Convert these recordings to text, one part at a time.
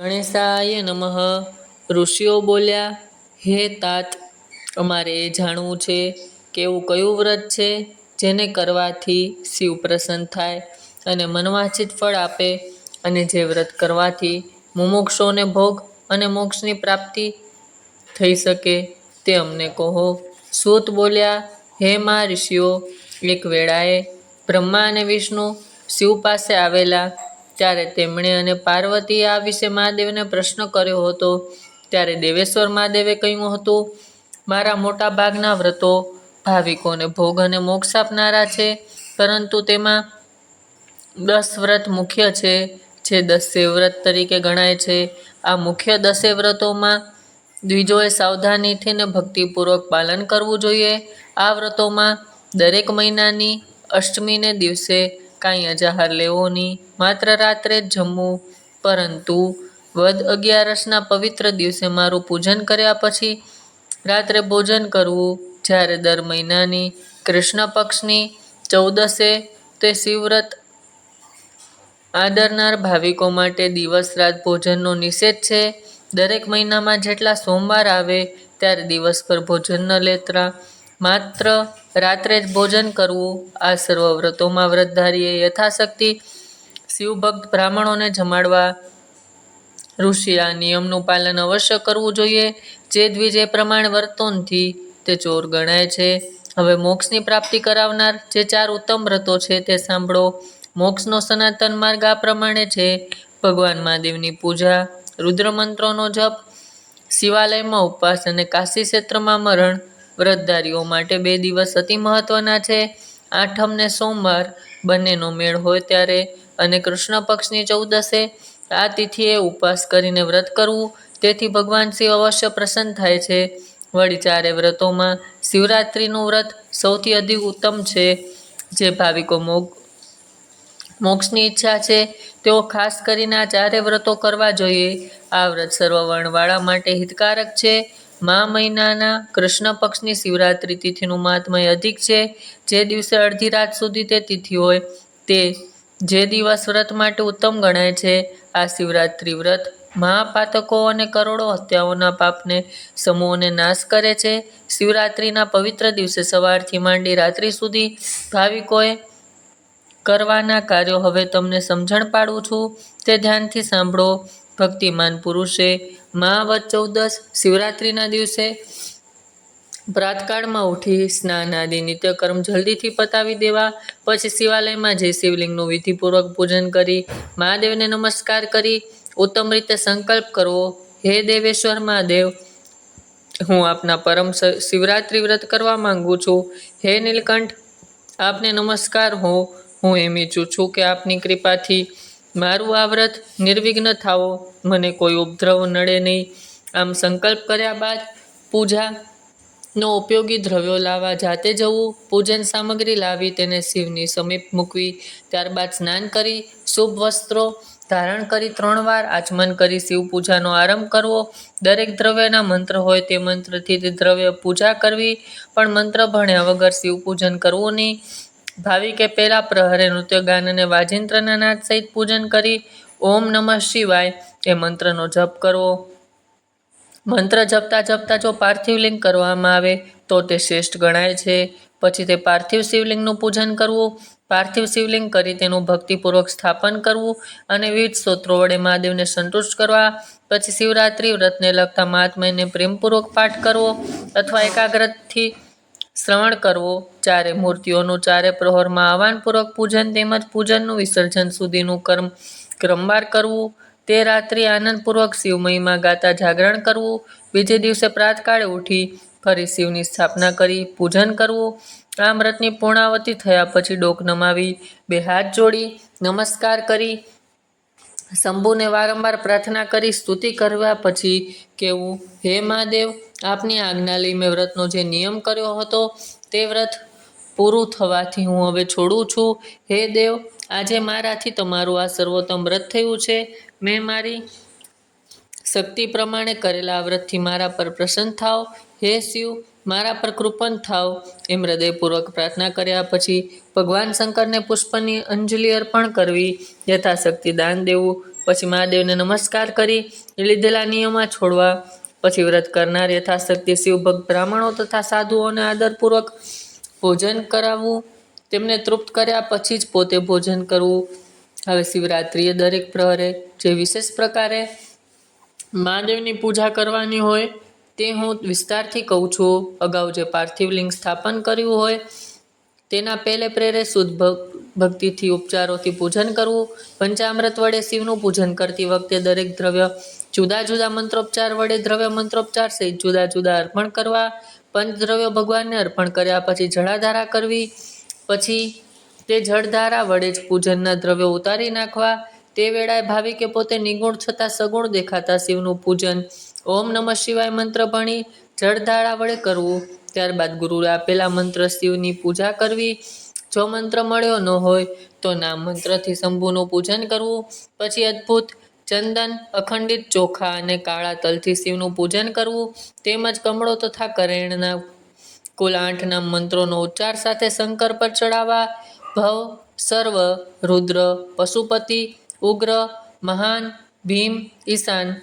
ગણેશાય નમઃ. ઋષિઓ બોલ્યા, હે તાત, અમારે એ જાણવું છે કે એવું કયું વ્રત છે જેને કરવાથી શિવ પ્રસન્ન થાય અને મનવાંછિત ફળ આપે અને જે વ્રત કરવાથી મુમુક્ષોને ભોગ અને મોક્ષની પ્રાપ્તિ થઈ શકે તે અમને કહો. સૂત બોલ્યા, હે મા ઋષિઓ, એક વેળાએ બ્રહ્મા અને વિષ્ણુ શિવ પાસે આવેલા ત્યારે તેમણે અને પાર્વતીએ આ વિશે મહાદેવને પ્રશ્ન કર્યો હતો. ત્યારે દેવેશ્વર મહાદેવે કહ્યું હતું, મારા મોટા ભાગના વ્રતો ભાવિકોને ભોગ અને મોક્ષ આપનારા છે, પરંતુ તેમાં દસ વ્રત મુખ્ય છે, જે દસે વ્રત તરીકે ગણાય છે. આ મુખ્ય દસે વ્રતોમાં દ્વિજોએ સાવધાનીથી ને ભક્તિપૂર્વક પાલન કરવું જોઈએ. આ વ્રતોમાં દરેક મહિનાની અષ્ટમીને દિવસે કાંઈ અજાહાર લેવો નહીં. માત્ર રાત્રે જ જમવું. પરંતુ વદ અગિયારસના પવિત્ર દિવસે મારું પૂજન કર્યા પછી રાત્રે ભોજન કરવું, જ્યારે દર મહિનાની કૃષ્ણ પક્ષની ચૌદસે તે શિવવ્રત આદરનાર ભાવિકો માટે દિવસ રાત ભોજનનો નિષેધ છે. દરેક મહિનામાં જેટલા સોમવાર આવે, ત્યારે દિવસભર ભોજન ન લેતા માત્ર રાત્રે જ ભોજન કરવું આ સર્વ વ્રતોમાં વ્રતધારીએ યથાશક્તિ શિવભક્ત બ્રાહ્મણોને જમાડવા ઋષિ આ નિયમનું પાલન અવશ્ય કરવું જોઈએ. જે દ્વિજે પ્રમાણે વર્તનથી તે ચોર ગણાય છે. હવે મોક્ષની પ્રાપ્તિ કરાવનાર જે ચાર ઉત્તમ વ્રતો છે તે સાંભળો. મોક્ષનો સનાતન માર્ગ આ પ્રમાણે છે. ભગવાન મહાદેવની પૂજા, રુદ્રમંત્રોનો જપ, શિવાલયમાં ઉપવાસ અને કાશી ક્ષેત્રમાં મરણ વ્રતધારીઓ માટે બે દિવસ અતિ મહત્વના છે. આઠમ ને સોમવાર બંનેનો મેળ હોય ત્યારે અને કૃષ્ણ પક્ષની ચૌદસે આ તિથિએ ઉપવાસ કરીને વ્રત કરવું, તેથી ભગવાન શિવ અવશ્ય પ્રસન્ન થાય છે. વળી ચારે વ્રતોમાં શિવરાત્રિનું વ્રત સૌથી અધિક ઉત્તમ છે. જે ભાવિકો મોગ, મોક્ષની ઈચ્છા છે, તેઓ ખાસ કરીને આ ચારે વ્રતો કરવા જોઈએ. આ વ્રત સર્વવર્ણવાળા માટે હિતકારક છે. મા મહિનાના કૃષ્ણ પક્ષની શિવરાત્રિ તિથિનું મહાત્મય અધિક છે. જે દિવસે અડધી રાત સુધી તે તિથિ હોય, તે જે દિવસ વ્રત માટે ઉત્તમ ગણાય છે, આ શિવરાત્રિ વ્રત મહાપાતકો અને કરોડો હત્યાઓના પાપને, સમૂહોને નાશ કરે છે. શિવરાત્રિના પવિત્ર દિવસે સવારથી માંડી રાત્રિ સુધી ભાવિકોએ કરવાના કાર્યો હવે તમને સમજણ પાડું છું. તે ધ્યાનથી સાંભળો. ભક્તિમાન પુરુષે મહાવત ચૌદસ શિવરાત્રિના દિવસે પ્રાતકાળમાં ઉઠી સ્નાન આદિ નિત્યકર્મ જલ્દીથી પતાવી દેવા. પછી શિવાલયમાં જઈ શિવલિંગનું વિધિપૂર્વક પૂજન કરી મહાદેવને નમસ્કાર કરી. ઉત્તમ રીતે સંકલ્પ કરવો. હે દેવેશ્વર મહાદેવ, હું આપના પરમ શિવરાત્રિ વ્રત કરવા માંગુ છું. હે નીલકંઠ, આપને નમસ્કાર હો. હું એમ ઈચ્છું છું કે આપની કૃપાથી મારું આ વ્રત નિર્વિઘ્ન થાવો મને કોઈ ઉપદ્રવ નડે નહીં. આમ સંકલ્પ કર્યા બાદ પૂજાનો ઉપયોગી દ્રવ્યો લાવવા જાતે જવું, પૂજન સામગ્રી લાવી, તેને શિવની સમીપ મૂકવી. ત્યારબાદ સ્નાન કરી, શુભ વસ્ત્રો ધારણ કરી ત્રણ વાર આચમન કરી શિવ પૂજાનો આરંભ કરવો. દરેક દ્રવ્યના મંત્ર હોય તે મંત્રથી તે દ્રવ્ય પૂજા કરવી, પણ મંત્ર ભણ્યા વગર શિવ પૂજન કરવું નહીં. ભાવિકે પહેલા પ્રહરે નૃત્ય ગાન અને વાજિંત્રના નાદ સહિત પૂજન કરી ઓમ નમઃ શિવાય એ મંત્રનો જપ કરવો. મંત્ર જપતા જપતા જો પાર્થિવ લિંગ કરવામાં આવે, તો તે શ્રેષ્ઠ ગણાય છે. પછી તે પાર્થિવ શિવલિંગનું પૂજન કરવું, પાર્થિવ શિવલિંગ કરી તેનું ભક્તિપૂર્વક સ્થાપન કરવું અને વિવિધ સ્તોત્રો વડે મહાદેવને સંતુષ્ટ કરવા, પછી શિવરાત્રિ વ્રતને લગતા મહાત્મ્યને પ્રેમપૂર્વક પાઠ કરવો અથવા એકાગ્રતથી શ્રવણ કરવો, ચારે મૂર્તિઓનું, ચારે પ્રહોરમાં આહવાનપૂર્વક પૂજન તેમજ પૂજનનું વિસર્જન સુધીનું કર્મ, ક્રમવાર કરવું. તે રાત્રિ આનંદપૂર્વક શિવમયમાં ગાતા જાગરણ કરવું. બીજે દિવસે પ્રાતકાળે ઉઠી ફરી શિવની સ્થાપના કરી પૂજન કરવું. આ વ્રતની પૂર્ણાવતી થયા પછી ડોક નમાવી, બે હાથ જોડી, નમસ્કાર કરી શંભુને વારંવાર પ્રાર્થના કરી સ્તુતિ કરવા પછી કેવું હે મહાદેવ, આપની આજ્ઞા લઈ મેં વ્રતનો જે નિયમ કર્યો હતો તે વ્રત પૂરું થવાથી હું હવે છોડું છું. હે દેવ, આજે મારાથી તમારું આ સર્વોત્તમ વ્રત થયું છે. મેં મારી શક્તિ પ્રમાણે કરેલા વ્રતથી મારા પર પ્રસન્ન થાવ હે શિવ મારા પર કૃપન થાવ. એમ હૃદયપૂર્વક પ્રાર્થના કર્યા પછી ભગવાન શંકરને પુષ્પની અંજલિ અર્પણ કરવી, યથાશક્તિ દાન દેવું. પછી મહાદેવને નમસ્કાર કરી લીધેલા નિયમમાં છોડવા. પછી વ્રત કરનાર યથાશક્તિ શિવભક્ત બ્રાહ્મણો તથા સાધુઓને આદરપૂર્વક ભોજન કરાવવું. તેમને તૃપ્ત કર્યા પછી જ પોતે ભોજન કરવું. હવે શિવરાત્રિએ દરેક પ્રહરે જે વિશેષ પ્રકારે મહાદેવની પૂજા કરવાની હોય તે હું વિસ્તારથી કહું છું, અગાઉ જે પાર્થિવ લિંગ સ્થાપન કર્યું હોય, તેના પહેલે પ્રેરે શુદ્ધ ભક્તિથી ઉપચારોથી પૂજન કરવું, પંચામૃત વડે શિવનું પૂજન કરતી વખતે દરેક દ્રવ્ય જુદા જુદા મંત્રોપચાર વડે દ્રવ્ય મંત્રોપચાર સહિત જુદા જુદા અર્પણ કરવા પંચદ્રવ્ય ભગવાનને અર્પણ કર્યા, પછી જળાધારા કરવી, પછી તે જળધારા વડે જ પૂજનના દ્રવ્યો ઉતારી નાખવા, તે વેળાએ ભાવિકે પોતે નિગુણ છતાં સગુણ દેખાતા શિવનું પૂજન ઓમ નમઃ શિવાય મંત્ર ભણી જળધારા વડે કરવું. ત્યારબાદ ગુરુએ આપેલા મંત્ર શિવની પૂજા કરવી. જો મંત્ર મળ્યો ન હોય તો નામ મંત્રથી શંભુનું પૂજન કરવું. પછી અદ્ભુત ચંદન, અખંડિત ચોખા અને કાળા તલથી શિવનું પૂજન કરવું. તેમજ કમળો તથા કરેણના કુલ આઠ નામ મંત્રોનો ઉચ્ચાર સાથે શંકર પર ચડાવવા. ભવ, સર્વ, રુદ્ર, પશુપતિ, ઉગ્ર, મહાન, ભીમ, ઈશાન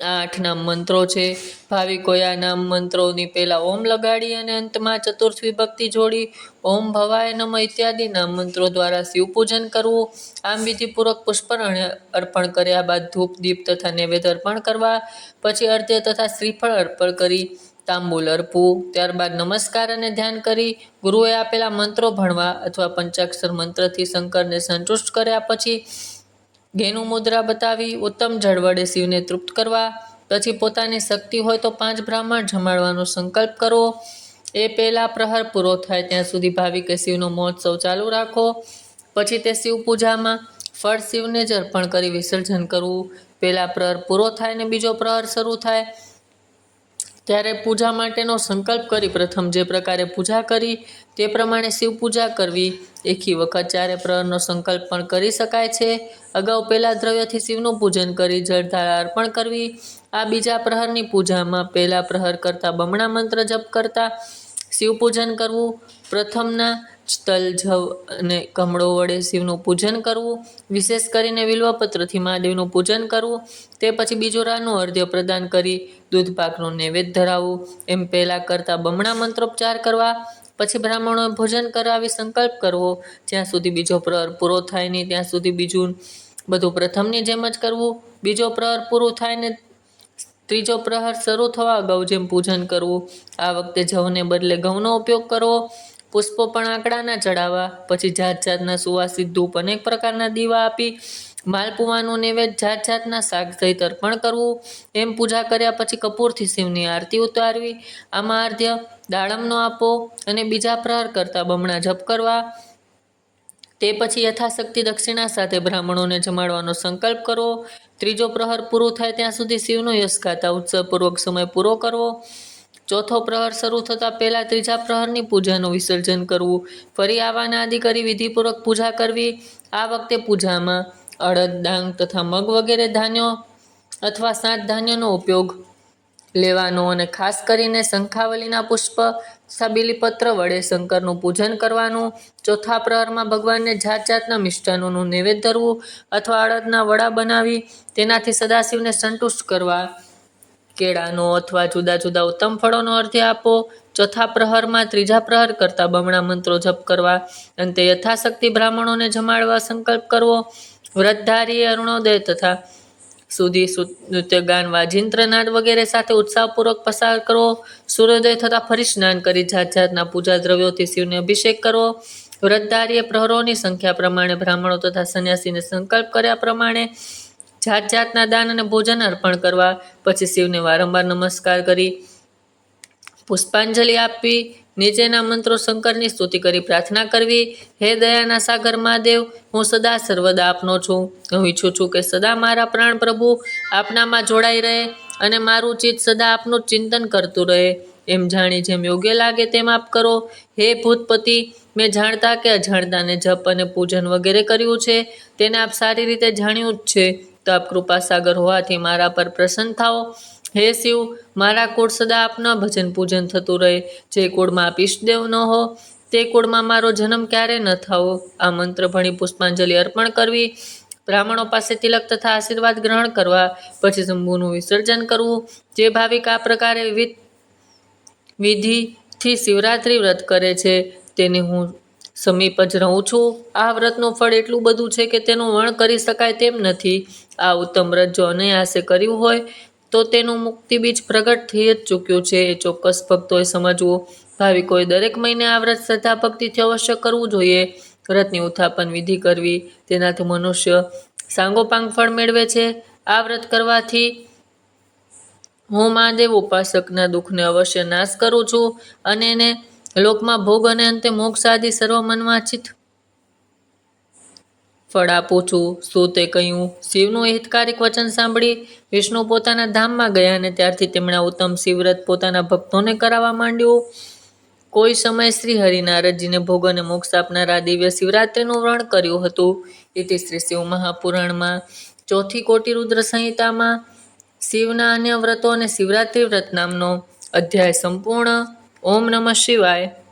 આઠ નામ મંત્રો છે. ભાવિકોએ આ નામ મંત્રોની પહેલાં ઓમ લગાડી અને અંતમાં ચતુર્થ વિભક્તિ જોડી ઓમ ભવાય નમ ઇત્યાદિ નામ મંત્રો દ્વારા શિવ પૂજન કરવું. આમ વિધિપૂર્વક પુષ્પ અર્પણ કર્યા બાદ ધૂપ, દીપ તથા નૈવેદ્ય અર્પણ કરવા. પછી અર્ધ્ય તથા શ્રીફળ અર્પણ કરી, તાંબુલ અર્પવું. ત્યારબાદ નમસ્કાર અને ધ્યાન કરી, ગુરુએ આપેલા મંત્રો ભણવા અથવા પંચાક્ષર મંત્રથી શંકરને સંતુષ્ટ કર્યા પછી ઘેનું મુદ્રા બતાવી ઉત્તમ જળ વડે શિવને તૃપ્ત કરવા, પછી પોતાની શક્તિ હોય તો પાંચ બ્રાહ્મણ જમાડવાનો સંકલ્પ કરવો. એ પહેલા પ્રહર પૂરો થાય ત્યાં સુધી ભાવિકે શિવનો મહોત્સવ ચાલુ રાખો. પછી તે શિવ પૂજામાં ફળ શિવને જ અર્પણ કરી વિસર્જન કરવું. પહેલા પ્રહર પૂરો થાય ને બીજો પ્રહર શરૂ થાય. ત્યારે પૂજા માટેનો સંકલ્પ કરી પ્રથમ જે પ્રકારે પૂજા કરી તે પ્રમાણે શિવ પૂજા કરવી. એકી વખત ચારે પ્રહરનો સંકલ્પ પણ કરી શકાય છે. અગાઉ પહેલાં દ્રવ્યથી શિવનું પૂજન કરી જળધારા અર્પણ કરવી. આ બીજા પ્રહરની પૂજામાં પહેલા પ્રહર કરતાં બમણા મંત્ર જપ કરતા શિવ પૂજન કરવું, પ્રથમના તલ જવ અને કમળો વડે શિવનું પૂજન કરવું, વિશેષ કરીને વિલ્વપત્રથી મહાદેવનું પૂજન કરવું, તે પછી બીજો રાનું અર્ધ્ય પ્રદાન કરી દૂધ પાકનું નૈવેદ્ય ધરાવવું, એમ પહેલાં કરતાં બમણા મંત્રોપચાર કરવા, પછી બ્રાહ્મણોએ ભોજન કરાવી સંકલ્પ કરવો, જ્યાં સુધી બીજો પ્રહર પૂરો થાય નહીં, ત્યાં સુધી બીજું બધું પ્રથમની જેમ જ કરવું, બીજો પ્રહર પૂરું થાય ને ત્રીજો પ્રહર શરૂ થવા અગાઉ જેમ પૂજન કરવું, આ વખતે જવને બદલે ઘઉંનો ઉપયોગ કરવો, પુષ્પો પણ આંકડાના ચડાવવા, પછી જાત જાતના સુવાસિત ધૂપ અનેક પ્રકારના દીવા આપી, માલપુવાનું નૈવેદ્ય જાત જાતના શાક સહિત અર્પણ કરવું, એમ પૂજા કર્યા પછી કપૂરથી શિવની આરતી ઉતારવી, આમાં અર્ધ્ય દાડમનો આપો અને બીજા પ્રહર કરતા બમણા જપ કરવા, તે પછી યથાશક્તિ દક્ષિણા સાથે બ્રાહ્મણોને જમાડવાનો સંકલ્પ કરવો ત્રીજો પ્રહર પૂરું થાય ત્યાં સુધી શિવનો યશ ગાતા ઉત્સવપૂર્વક સમય પૂરો કરવો. ચોથો પ્રહર શરૂ થતાં પહેલાં ત્રીજા પ્રહરની પૂજાનું વિસર્જન કરવું. ફરી આવાના આદિ કરી વિધિપૂર્વક પૂજા કરવી. આ વખતે પૂજામાં અડદ, ડાંગ તથા મગ વગેરે ધાન્યો અથવા સાત ધાન્યનો ઉપયોગ લેવાનો અને ખાસ કરીને શંખાવલીના પુષ્પ તથા બીલીપત્ર વડે શંકરનું પૂજન કરવાનું, ચોથા પ્રહરમાં ભગવાનને જાત જાતના મિષ્ટાનોનું નૈવેદ્ય ધરવું અથવા અડદના વડા બનાવી, તેનાથી સદાશિવને સંતુષ્ટ કરવા કેળાનો અથવા જુદા જુદા ઉત્તમ ફળોનો અર્ધ્ય આપો. ચોથા પ્રહરમાં ત્રીજા પ્રહર કરતાં બમણા મંત્રો જપ કરવા, અંતે યથાશક્તિ બ્રાહ્મણોને જમાડવા સંકલ્પ કરવો. વ્રતધારીએ અરુણોદય તથા સુધી નૃત્ય ગાન વાજિંત્રનાદ વગેરે સાથે ઉત્સાહપૂર્વક પસાર કરવો સૂર્યોદય થતાં ફરી સ્નાન કરી જાત જાતના પૂજા દ્રવ્યોથી શિવને અભિષેક કરવો વ્રતધારીએ પ્રહરોની સંખ્યા પ્રમાણે બ્રાહ્મણો તથા સંન્યાસીને સંકલ્પ કર્યા પ્રમાણે જાત જાતના દાન અને ભોજન અર્પણ કરવા. પછી શિવને વારંવાર નમસ્કાર કરી, પુષ્પાંજલિ આપવી નીચેના મંત્રો શંકરની સ્તુતિ કરી પ્રાર્થના કરવી. હે દયાના સાગર મહાદેવ, હું સદા સર્વદા આપનો છું. હું ઈચ્છું છું કે સદા મારા પ્રાણ પ્રભુ આપનામાં જોડાઈ રહે અને મારું ચિત્ત સદા આપનું ચિંતન કરતું રહે. એમ જાણી જેમ યોગ્ય લાગે તેમ આપ કરો. હે ભૂતપતિ, મેં જાણતા કે અજાણતાને જપ અને પૂજન વગેરે કર્યું છે. તેને આપ સારી રીતે જાણ્યું જ છે. તો આપ કૃપા સાગર હોવાથી મારા પર પ્રસન્ન થાઓ. હે શિવ, મારા કુળ સદા આપના ભજન પૂજન થતું રહે. જે કુળમાં આપ ઈષ્ટદેવ ન હો, તે કુળમાં મારો જન્મ ક્યારે ન થવો. આ મંત્ર ભણી પુષ્પાંજલિ અર્પણ કરવી, બ્રાહ્મણો પાસે તિલક તથા આશીર્વાદ ગ્રહણ કરવા, પછી શંભુનું વિસર્જન કરવું. જે ભાવિક આ પ્રકારે વિવિધ વિધિથી શિવરાત્રિ વ્રત કરે છે, તેને હું સમીપ જ રહું છું. આ વ્રતનું ફળ એટલું બધું છે કે તેનું વર્ણ કરી શકાય તેમ નથી. આ ઉત્તમ વ્રત જો અનાયાસે કર્યું હોય તો તેનું મુક્તિ બીજ પ્રગટ થઈ જ ચૂક્યું છે. એ ચોક્કસ ભક્તોએ સમજવું. ભાવિકોએ દરેક મહિને આ વ્રત શ્રદ્ધા ભક્તિથી અવશ્ય કરવું જોઈએ. વ્રતની ઉત્થાપન વિધિ કરવી. તેનાથી મનુષ્ય સાંગોપાંગ ફળ મેળવે છે. આ વ્રત કરવાથી હું મહાદેવ ઉપાસકના દુઃખને અવશ્ય નાશ કરું છું અને એને લોકમાં ભોગ અને અંતે મોક્ષ આદિ સર્વ મનવાંછિત ફળ આપું છું. શું તે કહ્યું, શિવનું હિતકારક વચન સાંભળી. વિષ્ણુ પોતાના ધામમાં ગયા અને ત્યારથી તેમણે ઉત્તમ શિવવ્રત પોતાના ભક્તોને કરાવવા માંડ્યું. કોઈ સમય શ્રી હરિનારદજીને ભોગ અને મોક્ષ આપનારા દિવ્ય શિવરાત્રિનું વ્રણ કર્યું હતું. એથી શ્રી શિવ મહાપુરાણમાં, ચોથી કોટી રુદ્ર સંહિતામાં, શિવના અન્ય વ્રતો અને શિવરાત્રિ વ્રત નામનો અધ્યાય સંપૂર્ણ. ઓમ નમઃ શિવાય.